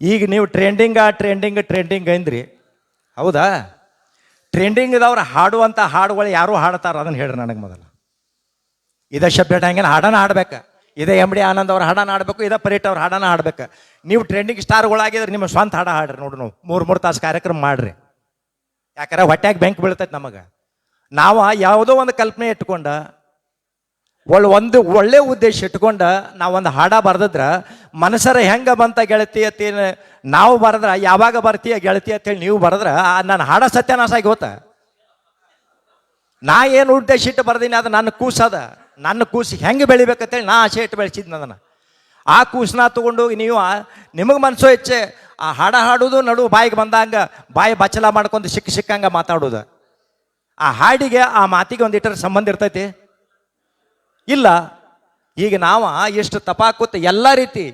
ಈಗ ನೀವು ಟ್ರೆಂಡಿಂಗ trending trending ಅಂದ್ರಿ. ಹೌದಾ? ಟ್ರೆಂಡಿಂಗ್ ಇದವ್ರು ಹಾಡುವಂಥ ಹಾಡುಗಳು ಯಾರು ಹಾಡ್ತಾರೋ? ಅದನ್ನು ಹೇಳ್ರಿ ನನಗೆ ಮೊದಲು. ಇದೇ ಶಬ್ದ ಹಂಗೇನು ಹಾಡನ ಹಾಡ್ಬೇಕು. ಇದೇ ಎಂ ಡಿ ಆನಂದ್ ಅವ್ರ ಹಾಡನ ಹಾಡಬೇಕು, ಇದೇ ಪರೇಟ್ ಅವ್ರ ಹಾಡನ ಹಾಡ್ಬೇಕು. ನೀವು ಟ್ರೆಂಡಿಂಗ್ ಸ್ಟಾರ್ಗಳಾಗಿದ್ರೆ ನಿಮ್ಮ ಸ್ವಂತ ಹಾಡ ಹಾಡ್ರಿ ನೋಡ್ರಿ ನಾವು. ಮೂರು ಮೂರು ತಾಸು ಕಾರ್ಯಕ್ರಮ ಮಾಡ್ರಿ. ಯಾಕಂದ್ರೆ ಹೊಟ್ಟೆಗೆ ಬೆಂಕ್ ಬೀಳ್ತೈತೆ ನಮಗೆ. ನಾವು ಯಾವುದೋ ಒಂದು ಕಲ್ಪನೆ ಇಟ್ಕೊಂಡ ಒಳ್ಳೆ ಒಂದು ಒಳ್ಳೆ ಉದ್ದೇಶ ಇಟ್ಕೊಂಡ ನಾವೊಂದು ಹಾಡ ಬರ್ದಿದ್ರ, ಮನಸ್ಸರ ಹೆಂಗ ಬಂತ ಗೆಳತಿ ಅತ್ತಿ ನಾವು ಬರೆದ್ರೆ, ಯಾವಾಗ ಬರ್ತೀಯ ಗೆಳತಿ ಅಂತೇಳಿ ನೀವು ಬರೆದ್ರೆ ನನ್ನ ಹಾಡ ಸತ್ಯನಾಶ ಆಗಿ ಹೋತ. ನಾ ಏನು ಉದ್ದೇಶ ಇಟ್ಟು ಬರ್ದೀನಿ ಅದು ನನ್ನ ಕೂಸದ ನನ್ನ ಕೂಸು ಹೆಂಗೆ ಬೆಳಿಬೇಕಂತೇಳಿ ನಾ ಆಸೆ ಇಟ್ಟು ಬೆಳೆಸಿದ್ನ ಅದನ್ನು. ಆ ಕೂಸನ್ನ ತಗೊಂಡು ನೀವು ನಿಮಗೆ ಮನಸ್ಸು ಹೆಚ್ಚೆ, ಆ ಹಾಡ ಹಾಡೋದು ನಡು ಬಾಯಿಗೆ ಬಂದಂಗ ಬಾಯಿ ಬಚ್ಚಲ ಮಾಡ್ಕೊಂಡು ಸಿಕ್ಕ ಸಿಕ್ಕಂಗೆ ಮಾತಾಡೋದು. ಆ ಹಾಡಿಗೆ ಆ ಮಾತಿಗೆ ಒಂದಿಟ್ಟರ ಸಂಬಂಧ ಇರ್ತೈತಿ? ಇಲ್ಲ, ಈಗ ನಾವು ಎಷ್ಟು ತಪಾಕುತ್ತ ಎಲ್ಲ ರೀತಿ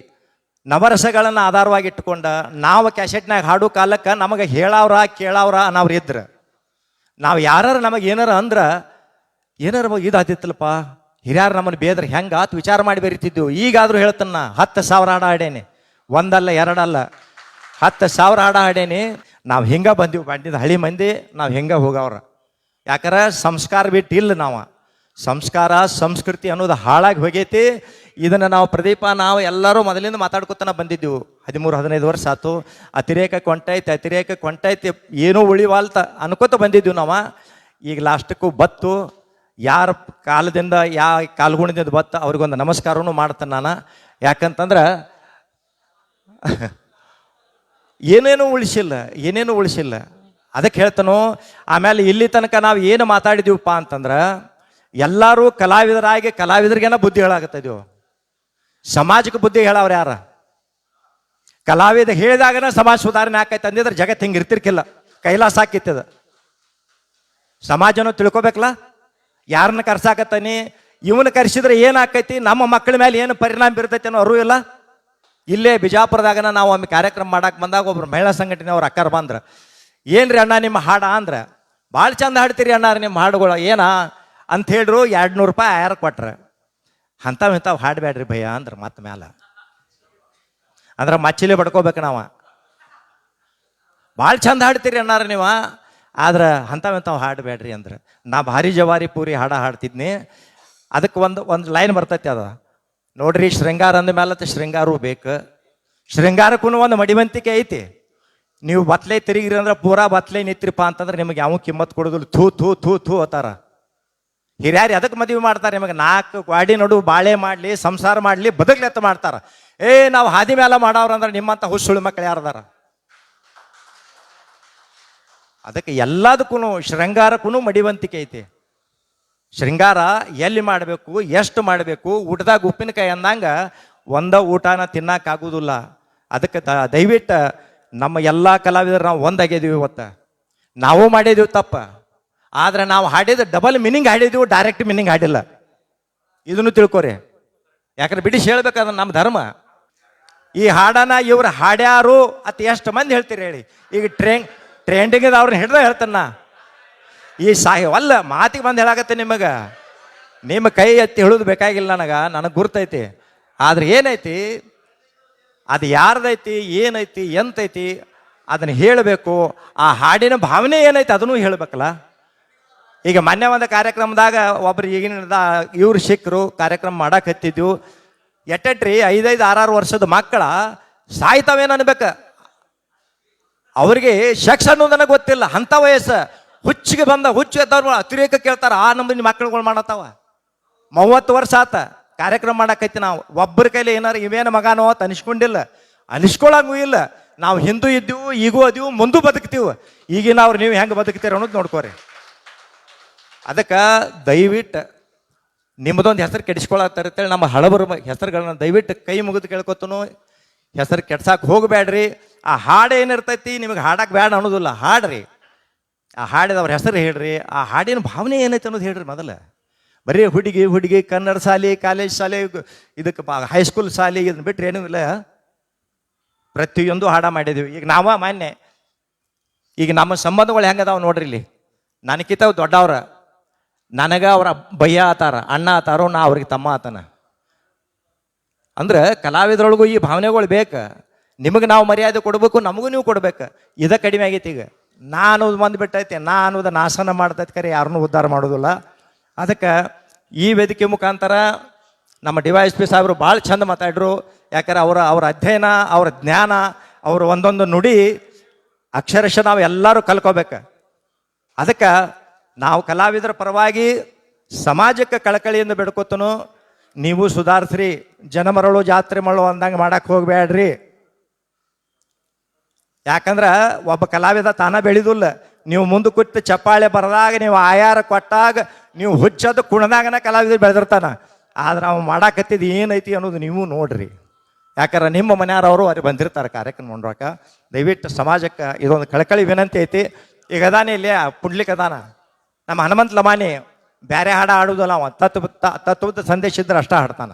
ನವರಸಗಳನ್ನು ಆಧಾರವಾಗಿ ಇಟ್ಕೊಂಡ ನಾವು ಕ್ಯಾಸೆಟ್ನಾಗ ಹಾಡು ಕಾಲಕ್ಕೆ ನಮಗೆ ಹೇಳವ್ರ, ಕೇಳವ್ರ ಅನ್ನೋರು ಇದ್ರ. ನಾವು ಯಾರು ನಮಗೆ ಏನಾರ ಅಂದ್ರ, ಏನಾರ ಇದು ಆದಿತ್ತಲ್ಲಪ್ಪ ಹಿರಿಯರು ನಮ್ಮನ್ನು ಬೇದ್ರೆ ಹೆಂಗೆ ಆತ್ ವಿಚಾರ ಮಾಡಿ ಬೆರಿತಿದ್ದೆವು. ಈಗಾದರೂ ಹೇಳ್ತಾನ ಹತ್ತು ಸಾವಿರ ಹಾಡ ಹಾಡೇನಿ. ಒಂದಲ್ಲ, ಎರಡಲ್ಲ. ಹತ್ತು ಸಾವಿರ ಹಾಡ ಹಾಡೇನಿ. ನಾವು ಹಿಂಗೆ ಬಂದೀವಿ ಬಂದಿದ್ದು ಹಳಿ ಮಂದಿ, ನಾವು ಹಿಂಗೆ ಹೋಗವ್ರ. ಯಾಕಂದ್ರೆ ಸಂಸ್ಕಾರ ಬಿಟ್ಟು ಇಲ್ಲ ನಾವು. ಸಂಸ್ಕಾರ, ಸಂಸ್ಕೃತಿ ಅನ್ನೋದು ಹಾಳಾಗಿ ಹೋಗೈತಿ. ಇದನ್ನು ನಾವು ಪ್ರದೀಪ, ನಾವು ಎಲ್ಲರೂ ಮೊದಲಿಂದ ಮಾತಾಡ್ಕೊತಾನ ಬಂದಿದ್ದೆವು. ಹದಿಮೂರು, ಹದಿನೈದು ವರ್ಷ ಆತು. ಅತಿರೇಕ ಕೊಂಟೈತೆ ಅತಿರೇಕ ಕೊಂಟೈತೆ, ಏನೂ ಉಳಿವಾಲ್ತ ಅನ್ಕೋತ ಬಂದಿದ್ದೀವಿ ನಾವು. ಈಗ ಲಾಸ್ಟಕ್ಕೂ ಬತ್ತು. ಯಾರ ಕಾಲದಿಂದ, ಯಾ ಕಾಲ್ಗುಣದಿಂದ ಬತ್ತ, ಅವ್ರಿಗೊಂದು ನಮಸ್ಕಾರವೂ ಮಾಡ್ತೇನೆ ನಾನು. ಯಾಕಂತಂದ್ರೆ, ಏನೇನು ಉಳಿಸಿಲ್ಲ ಏನೇನು ಉಳಿಸಿಲ್ಲ. ಅದಕ್ಕೆ ಹೇಳ್ತಾನೋ, ಆಮೇಲೆ ಇಲ್ಲಿ ತನಕ ನಾವು ಏನು ಮಾತಾಡಿದೀವಪ್ಪ ಅಂತಂದ್ರೆ ಎಲ್ಲರೂ ಕಲಾವಿದರಾಗಿ ಕಲಾವಿದರಿಗೇನ ಬುದ್ಧಿ ಹೇಳಾಕತ್ತಿದೀವಿ ಸಮಾಜಕ್ಕೆ ಬುದ್ಧಿ ಹೇಳವ್ರು ಯಾರ? ಕಲಾವಿದ ಹೇಳಿದಾಗನ ಸಮಾಜ ಸುಧಾರಣೆ ಆಕೈತೆ ಅಂದಿದ್ರೆ ಜಗತ್ತು ಹಿಂಗೆ ಇರ್ತಿರ್ಕಿಲ್ಲ. ಕೈಲಾಸ ಆಕಿತ್ತದ ಸಮಾಜನೂ ತಿಳ್ಕೊಬೇಕಲ್ಲ? ಯಾರನ್ನ ಕರ್ಸಾಕತ್ತಾನಿ? ಇವನ್ನ ಕರೆಸಿದ್ರೆ ಏನಾಕೈತಿ ನಮ್ಮ ಮಕ್ಕಳ ಮೇಲೆ ಏನು ಪರಿಣಾಮ ಬೀರ್ತೈತಿ ಅನ್ನೋ ಅರಿವು ಇಲ್ಲ? ಇಲ್ಲೇ ಬಿಜಾಪುರದಾಗನ ನಾವು ಒಮ್ಮೆ ಕಾರ್ಯಕ್ರಮ ಮಾಡಕ್ಕೆ ಬಂದಾಗ ಒಬ್ರು ಮಹಿಳಾ ಸಂಘಟನೆ ಅವ್ರು ಅಕ್ಕಾರ ಬಂದ್ರ, ಏನ್ರಿ ಅಣ್ಣ ನಿಮ್ಮ ಹಾಡ? ಅಂದ್ರ ಭಾಳ ಚಂದ ಹಾಡ್ತೀರಿ ಅಣ್ಣ ನಿಮ್ಮ ಹಾಡುಗಳು, ಏನ? ಅಂತ ಹೇಳ್ರು ಎರಡು ನೂರು ರೂಪಾಯಿ ಆಯಾರ ಕೊಟ್ರೆ. ಅಂಥವು ಇಂಥವು ಹಾಡಬೇಡ್ರಿ ಭಯ ಅಂದ್ರೆ ಮತ್ತೆ ಮ್ಯಾಲ. ಅಂದ್ರೆ ಮಚ್ಚಿಲಿ ಬಡ್ಕೋಬೇಕು ನಾವು. ಭಾಳ ಚಂದ ಹಾಡ್ತೀರಿ ಅಣ್ಣಾರ ನೀವು. ಆದ್ರೆ ಅಂಥವು ಇಂಥವು ಹಾಡಬೇಡ್ರಿ ಅಂದ್ರೆ. ನಾ ಭಾರಿ ಜವಾರಿ ಪೂರಿ ಹಾಡ ಹಾಡ್ತಿದ್ನಿ. ಅದಕ್ಕೆ ಒಂದು ಒಂದು ಲೈನ್ ಬರ್ತೈತಿ ಅದು. ನೋಡ್ರಿ ಶೃಂಗಾರ ಅಂದ ಮೇಲೆ ಶೃಂಗಾರೂ ಬೇಕು. ಶೃಂಗಾರಕ್ಕೂ ಒಂದು ಮಡಿವಂತಿಕೆ ಐತಿ. ನೀವು ಬತ್ಲೆ ತಿರುಗಿರಿ ಅಂದ್ರೆ ಪೂರಾ ಬತ್ಲೆ ನಿಂತ್ರಿಪ್ಪ ಅಂತಂದ್ರೆ ನಿಮಗೆ ಯಾವ ಕಿಮ್ಮತ್ ಕೊಡೋದಿಲ್ಲ. ಥೂ ಥೂ ಥೂ ಥೂ ಅತ್ತಾರ ಹಿರಿಯರು ಅದಕ್ಕೆ ಮದುವೆ ಮಾಡ್ತಾರೆ? ನಿಮಗೆ ನಾಲ್ಕು ಗಾಡಿ ನಡು ಬಾಳೆ ಮಾಡಲಿ, ಸಂಸಾರ ಮಾಡಲಿ ಬದುಕ್ಲೆತ್ತ ಮಾಡ್ತಾರೆ. ಏ, ನಾವು ಹಾದಿ ಮೇಲೆ ಮಾಡೋರು ಅಂದ್ರೆ ನಿಮ್ಮಂತ ಹುಸುಳು ಮಕ್ಕಳು ಯಾರದಾರ ಅದಕ್ಕೆ ಎಲ್ಲದಕ್ಕೂ ಶೃಂಗಾರಕ್ಕೂ ಮಡಿವಂತಿಕೆ ಐತಿ. ಶೃಂಗಾರ ಎಲ್ಲಿ ಮಾಡಬೇಕು, ಎಷ್ಟು ಮಾಡಬೇಕು, ಊಟದಾಗ ಉಪ್ಪಿನಕಾಯಿ ಅಂದಂಗ ಒಂದ ಊಟನ ತಿನ್ನಕ್ಕಾಗೋದಿಲ್ಲ ಅದಕ್ಕೆ ದಯವಿಟ್ಟು ನಮ್ಮ ಎಲ್ಲ ಕಲಾವಿದರು ನಾವು ಒಂದಾಗಿದ್ದೀವಿ ಇವತ್ತು. ನಾವು ಮಾಡಿದೀವಿ ತಪ್ಪ. ಆದ್ರೆ ನಾವು ಹಾಡಿದ ಡಬಲ್ ಮೀನಿಂಗ್ ಹಾಡಿದೀವಿ ಡೈರೆಕ್ಟ್ ಮೀನಿಂಗ್ ಹಾಡಿಲ್ಲ. ಇದನ್ನು ತಿಳ್ಕೊರಿ. ಯಾಕಂದ್ರೆ ಬಿಡಿಸಿ ಹೇಳ್ಬೇಕಾದ್ರೆ ನಮ್ಮ ಧರ್ಮ. ಈ ಹಾಡನ ಇವ್ರು ಹಾಡ್ಯಾರು ಅತಿ ಎಷ್ಟು ಮಂದಿ ಹೇಳ್ತೀರಿ ಹೇಳಿ. ಈಗ ಟ್ರೆಂಡ್ ಟ್ರೆಂಡಿಂಗ್ ಅವ್ರನ್ನ ಹಿಡ್ದ ಹೇಳ್ತಾನ ಈ ಸಾಹಿ ಅಲ್ಲ ಮಾತಿಗೆ ಬಂದು ಹೇಳಾಗತ್ತೆ ನಿಮಗೆ. ನಿಮ್ಮ ಕೈ ಎತ್ತಿ ಹೇಳೋದು ಬೇಕಾಗಿಲ್ಲ ನನಗೆ ನನಗೆ ಗುರ್ತೈತಿ. ಆದ್ರೆ ಏನೈತಿ? ಅದು ಯಾರ್ದೈತಿ, ಏನೈತಿ, ಎಂತೈತಿ, ಅದನ್ನ ಹೇಳಬೇಕು. ಆ ಹಾಡಿನ ಭಾವನೆ ಏನೈತಿ ಅದನ್ನು ಹೇಳಬೇಕಲ್ಲ. ಈಗ ಮೊನ್ನೆ ಒಂದು ಕಾರ್ಯಕ್ರಮದಾಗ ಒಬ್ರು ಈಗಿನ ಇವ್ರು ಸಿಕ್ಕರು ಕಾರ್ಯಕ್ರಮ ಮಾಡಕ್ಕೆ ಹತ್ತಿದ್ವು. ಎಟ್ಟೆಟ್ರಿ ಐದೈದು ಆರಾರು ವರ್ಷದ ಮಕ್ಕಳ ಸಾಯ್ತಾವೇನು ಅನ್ಬೇಕು? ಅವ್ರಿಗೆ ಸೆಕ್ಸ್ ಅನ್ನೋದನ್ನ ಗೊತ್ತಿಲ್ಲ. ಅಂಥ ವಯಸ್ಸು. ಹುಚ್ಚಿಗೆ ಬಂದ, ಹುಚ್ಚು ಎದ್ದವ್ರು ಅತಿರೇಕ ಕೇಳ್ತಾರ, ಆ ನಮ್ದಿನ ಮಕ್ಕಳುಗಳು ಮಾಡತ್ತಾವ? ಮೂವತ್ತು ವರ್ಷ ಆತ. ಕಾರ್ಯಕ್ರಮ ಮಾಡಕೈತಿ ನಾವು. ಒಬ್ಬರ ಕೈಲಿ ಏನಾರು ಇವೇನು ಮಗನೋ ಅಂತ ಅನಿಸ್ಕೊಂಡಿಲ್ಲ. ಅನಿಸ್ಕೊಳಂಗೂ ಇಲ್ಲ. ನಾವು ಹಿಂದೂ ಇದ್ದೀವಿ, ಈಗೂ ಅದೀವು, ಮುಂದೂ ಬದುಕ್ತೀವಿ. ಈಗಿನ ಅವ್ರು ನೀವು ಹೆಂಗೆ ಬದುಕ್ತೀರ ಅನ್ನೋದು ನೋಡ್ಕೋರಿ. ಅದಕ್ಕೆ ದಯವಿಟ್ಟು ನಿಮ್ಮದೊಂದು ಹೆಸರು ಕೆಡಿಸ್ಕೊಳತ್ತಾರ ಅಂತೇಳಿ ನಮ್ಮ ಹಳಬರ ಹೆಸರುಗಳನ್ನ ದಯವಿಟ್ಟು ಕೈ ಮುಗಿದು ಕೇಳ್ಕೊತನು. ಹೆಸರು ಕೆಡ್ಸಕ್ಕೆ ಹೋಗಬೇಡ್ರಿ ಆ ಹಾಡು ಏನಿರ್ತೈತಿ ನಿಮಗೆ ಹಾಡಕ್ಕೆ ಬೇಡ ಅನ್ನೋದಿಲ್ಲ, ಹಾಡ್ರಿ. ಆ ಹಾಡಿದವ್ರ ಹೆಸರು ಹೇಳ್ರಿ, ಆ ಹಾಡಿನ ಭಾವನೆ ಏನೈತೆ ಅನ್ನೋದು ಹೇಳ್ರಿ ಮೊದಲು. ಬರೀ ಹುಡುಗಿ ಹುಡುಗಿ, ಕನ್ನಡ ಶಾಲೆ, ಕಾಲೇಜ್ ಶಾಲೆ ಇದಕ್ಕೆ ಹೈಸ್ಕೂಲ್ ಶಾಲೆ ಇದನ್ನ ಬಿಟ್ಟರೆ ಏನೂ ಇಲ್ಲ. ಪ್ರತಿಯೊಂದು ಹಾಡ ಮಾಡಿದೀವಿ. ಈಗ ನಾವ ಮಾನ್ಯ, ಈಗ ನಮ್ಮ ಸಂಬಂಧಗಳು ಹೆಂಗದಾವ ನೋಡ್ರಿ ಇಲ್ಲಿ. ನನಗಿಂತ ದೊಡ್ಡವ್ರ. ನನಗ ಅವ್ರ ಭಯ ಆತಾರ, ಅಣ್ಣ ಆತಾರೋ, ನಾ ಅವ್ರಿಗೆ ತಮ್ಮ ಆತನ. ಅಂದ್ರೆ ಕಲಾವಿದರೊಳಗೂ ಈ ಭಾವನೆಗಳು ಬೇಕು. ನಿಮಗೆ ನಾವು ಮರ್ಯಾದೆ ಕೊಡಬೇಕು, ನಮಗೂ ನೀವು ಕೊಡ್ಬೇಕು. ಇದ ಕಡಿಮೆ ಆಗೈತಿ ಈಗ. ನಾ ಅನ್ನೋದು ಬಂದು ಬಿಟ್ಟೈತಿ, ನಾ ಅನ್ನೋದು ನಾಶನ ಮಾಡ್ತೈತೆ ಕರೆ, ಯಾರನ್ನೂ ಉದ್ಧಾರ ಮಾಡೋದಿಲ್ಲ. ಅದಕ್ಕೆ ಈ ವೇದಿಕೆ ಮುಖಾಂತರ ನಮ್ಮ ಡಿ ವೈ ಎಸ್ ಪಿ ಸಾಹೇಬರು ಭಾಳ ಚಂದ ಮಾತಾಡ್ರು. ಯಾಕಂದ್ರೆ ಅವರ ಅವರ ಅಧ್ಯಯನ, ಅವರ ಜ್ಞಾನ, ಅವರ ಒಂದೊಂದು ನುಡಿ ಅಕ್ಷರಶಃ ನಾವು ಎಲ್ಲರೂ ಕಲ್ಕೋಬೇಕು. ಅದಕ್ಕೆ ನಾವು ಕಲಾವಿದರ ಪರವಾಗಿ ಸಮಾಜಕ್ಕೆ ಕಳಕಳಿಯಿಂದ ಬೆಡ್ಕೋತನು. ನೀವು ಸುಧಾರಿಸ್ರಿ ಜನ ಮರಳು ಜಾತ್ರೆ ಮರಳು ಅಂದಂಗೆ ಮಾಡಕ್ಕೆ ಹೋಗಬೇಡ್ರಿ. ಯಾಕಂದ್ರೆ ಒಬ್ಬ ಕಲಾವಿದ ತಾನ ಬೆಳೆದಿಲ್ಲ. ನೀವು ಮುಂದೆ ಕುಟ್ಟು ಚಪ್ಪಾಳೆ ಬರದಾಗ, ನೀವು ಆಯಾರ ಕೊಟ್ಟಾಗ, ನೀವು ಹುಚ್ಚದ ಕುಣದಾಗನ ಕಲಾವಿದ ಬೆಳೆದಿರ್ತಾನ. ಆದ್ರೆ ಅವ್ನು ಮಾಡಾಕತ್ತಿದ್ದು ಏನೈತಿ ಅನ್ನೋದು ನೀವು ನೋಡ್ರಿ. ಯಾಕಂದ್ರೆ ನಿಮ್ಮ ಮನೆಯವ್ರವರು ಅವ್ರಿಗೆ ಬಂದಿರ್ತಾರೆ ಕಾರ್ಯಕ್ರಮ ನೋಡ್ರಕ ದಯವಿಟ್ಟು ಸಮಾಜಕ್ಕೆ ಇದೊಂದು ಕಳಕಳಿ ವಿನಂತಿ ಐತಿ. ಈಗ ಅದಾನೆ ಇಲ್ಲಿ ಪುಡ್ಲಿಕ್ ಅದಾನ. ನಮ್ಮ ಹನುಮಂತ ಲಮಾನಿ ಬ್ಯಾರೆ ಹಾಡ ಆಡುವುದಲ್ಲ ಅವ ತತ್ವ ತತ್ವದ ಸಂದೇಶ ಇದ್ರೆ ಅಷ್ಟ ಹಾಡ್ತಾನ